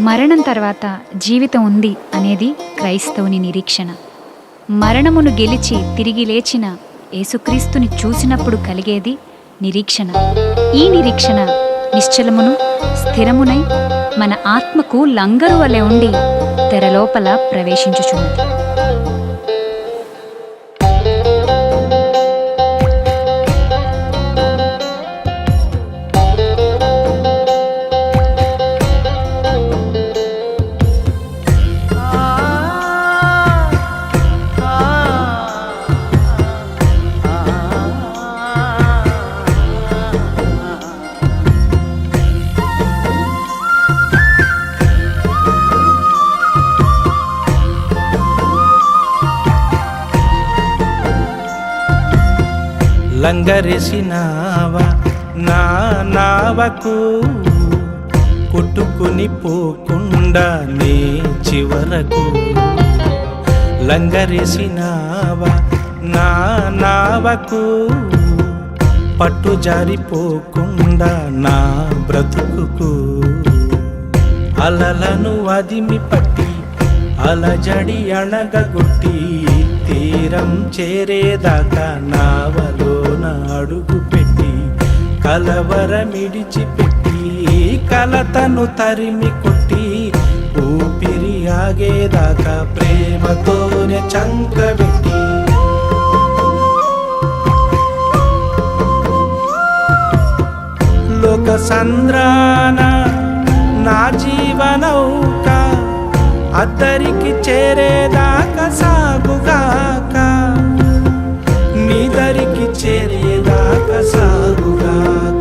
మరణం తర్వాత జీవితం ఉంది అనేది క్రైస్తవుని నిరీక్షణ. మరణమును గెలిచి తిరిగి లేచిన యేసుక్రీస్తుని చూసినప్పుడు కలిగేది నిరీక్షణ. ఈ నిరీక్షణ నిశ్చలమును స్థిరమునై మన ఆత్మకు లంగరు వలె ఉండి తెరలోపల ప్రవేశించుచున్నది. లంగరేసినావ? నా నావకు కొట్టుకుని పోకుండా నీ చివరకు లంగరేసినావ? నా నావకు పట్టు జారిపోకుండా నా బ్రతుకుకు అలలను అదిమి పట్టి అలజడి అణగగొట్టి తీరం చేరేదాకా నావలోన అడుగు పెట్టి కలవరమిడిచి పెట్టి కలతను తరిమి కొట్టి ఊపిరి ఆగేదాకా ప్రేమతోనే చంకబెట్టి లోక సంద్రాన నా జీవనౌక అద్దరికి చేరేదాకా సాగుగాక. నీదరికి చేరేదాకా సాగుగాక.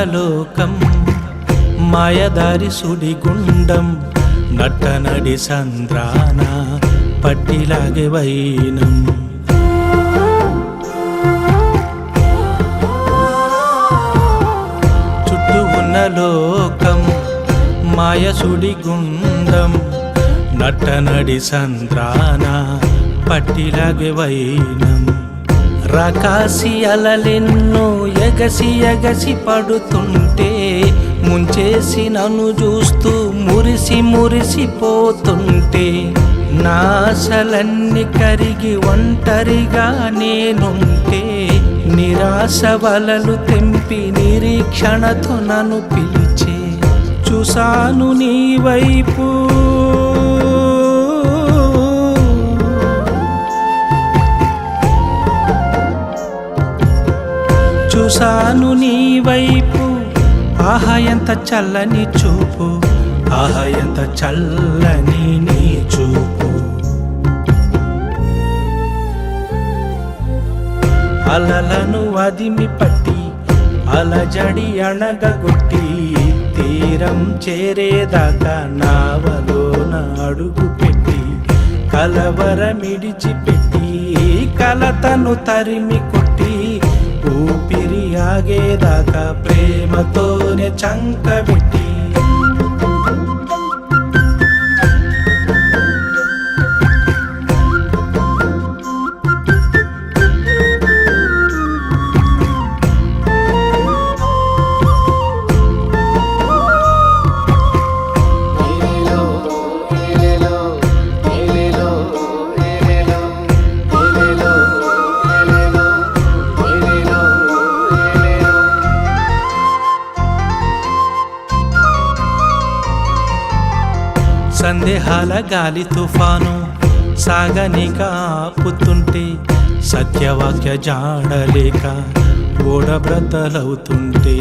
పరలోకం లోకం మాయదారి సుడిగుండం నట్టనడి సంద్రాన పట్టిలాగే వైనం. చుట్టూ ఉన్న లోకం మాయ సుడిగుండం నట్టనడి సంద్రాన పట్టిలాగే వైనం. రకాసి అలలెన్నో ఎగసి ఎగసి పడుతుంటే ముంచేసి నన్ను చూస్తూ మురిసి మురిసిపోతుంటే నాశలన్నీ కరిగి ఒంటరిగా నేనుంటే నిరాశ వలలు తెంపి నిరీక్షణతో నన్ను పిలిచే చూసాను నీ వైపు. చూసాను నీ వైపు. ఆహా ఎంత చల్లని చూపు. ఆహా ఎంత చల్లని నీ చూపు. అలలను అదిమి పట్టి అలజడి అణగగొట్టి తీరం చేరేదాకా నావలోన అడుగు పెట్టి కలవరమిడిచి పెట్టి కలతను తరిమి కొట్టి ఊపిరి ఆగేదాకా ప్రేమతోనే చంకబెట్టి సందేహాల గాలి తుఫాను. సాగనిక ఆపుతుంటే సత్యవాక్య జాడలేక ఓడబ్రతలవుతుంటే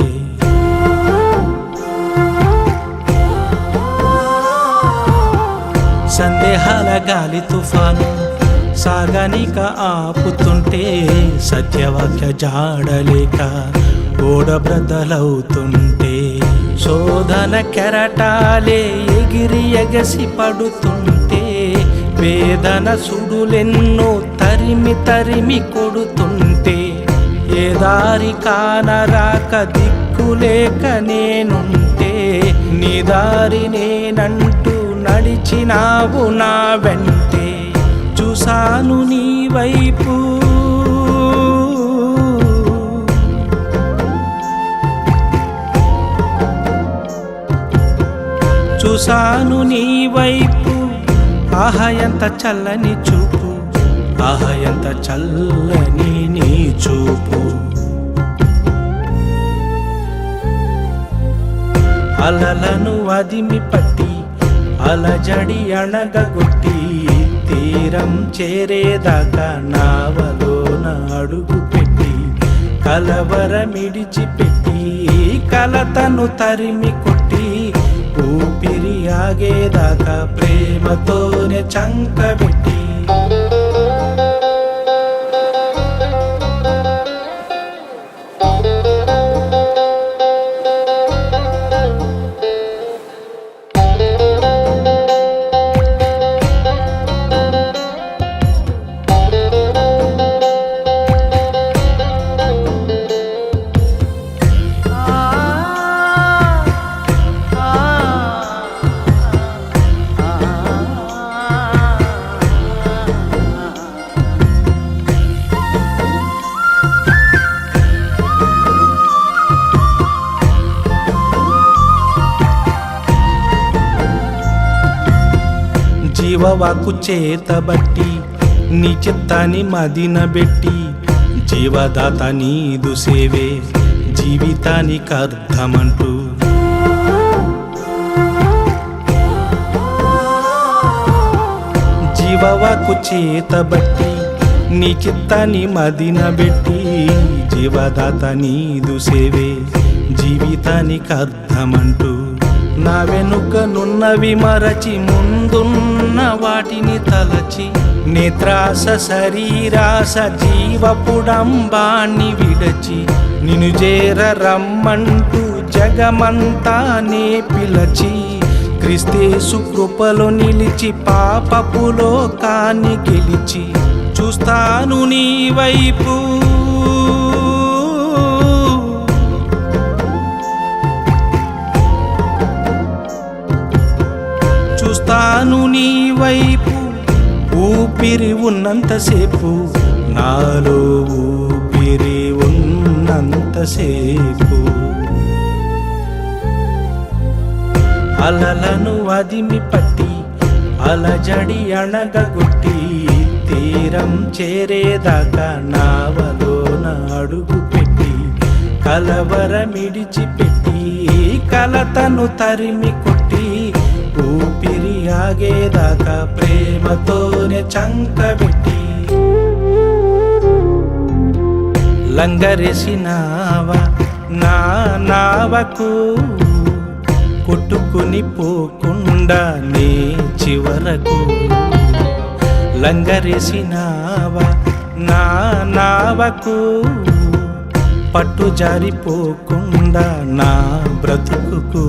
సందేహాల గాలి తుఫాను. సాగనిక ఆపుతుంటే సత్యవాక్య జాడలేక ఓడబ్రతలవుతుంటే శోధన కెరటాలే ఎగిరి ఎగసి పడుతుంటే వేదన సుడులెన్నో తరిమి తరిమి కొడుతుంటే ఏ దారి కానరాక దిక్కులేక నేనుంటే నీ దారి నేనంటూ నడిచినావు నా వెంటే. చూశాను నీ వైపు చూసాను నీ వైపు. ఆహా ఎంత చల్లని చూపు. ఆహా ఎంత చల్లని నీ చూపు. అలలను అదిమి పట్టి అలజడి అణగగొట్టి తీరం చేరేదాకా నావలోన అడుగు పెట్టి కలవరమిడిచి పెట్టి కలతను తరిమి కొట్టి ఆగేదాకా ప్రేమతోనే చంకబెట్టి జీవవాకు చేతబట్టి నీ చిత్తాన్ని మదినబెట్టి జీవదాత నీదు సేవే జీవితానికి అర్థమంటూ జీవవాకు చేతబట్టి నీ చిత్తాన్ని మదినబెట్టి జీవదాత నీదు సేవే జీవితానికి అర్థమంటూ నా వెనుకనున్నవి మరచి ముందున్న వాటిని తలచి నేత్రాస శరీరాస జీవపుడంబాన్ని విడచి నిను చేర రమ్మంటూ జగమంతా నే పిలచి క్రిస్తేసు కృపలో నిలిచి పాపపులో కాని గెలిచి చూస్తాను నీ వైపు. వైపు ఊపిరి ఉన్నంతసేపు నాలో ఊపిరి ఉన్నంతసేపు. అలలను అదిమి పట్టి అలజడి అణగగొట్టి తీరం చేరేదాకా నావలోన అడుగు పెట్టి కలవరమిడిచి పెట్టి కలతను తరిమి కొట్టి ఆగేదాకా ప్రేమతోనే చంకబెట్టి లంగరేసినావా నా నావకు? కొట్టుకుని పోకుండా నే చివరకు లంగరేసినావా నా నావకు? పట్టు జారిపోకుండా నా బ్రతుకుకు